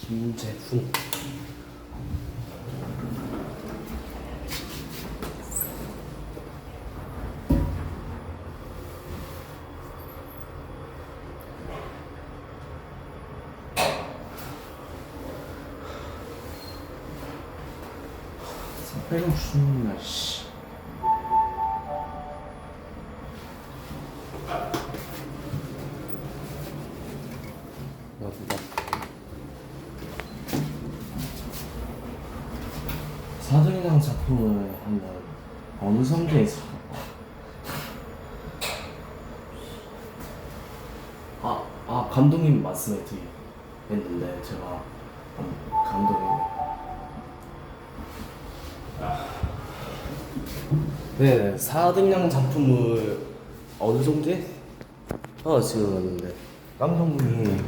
김재훈 빨간 무슨 날 씨. 나도 나 사등이랑 작품을 하면 어느 성지에서 아, 아 감독님 말씀에 드리겠는데 제가 감- 감독님. 네, 4등량 작품을 어느 정도에? 어 지금 왔는데. 감독님이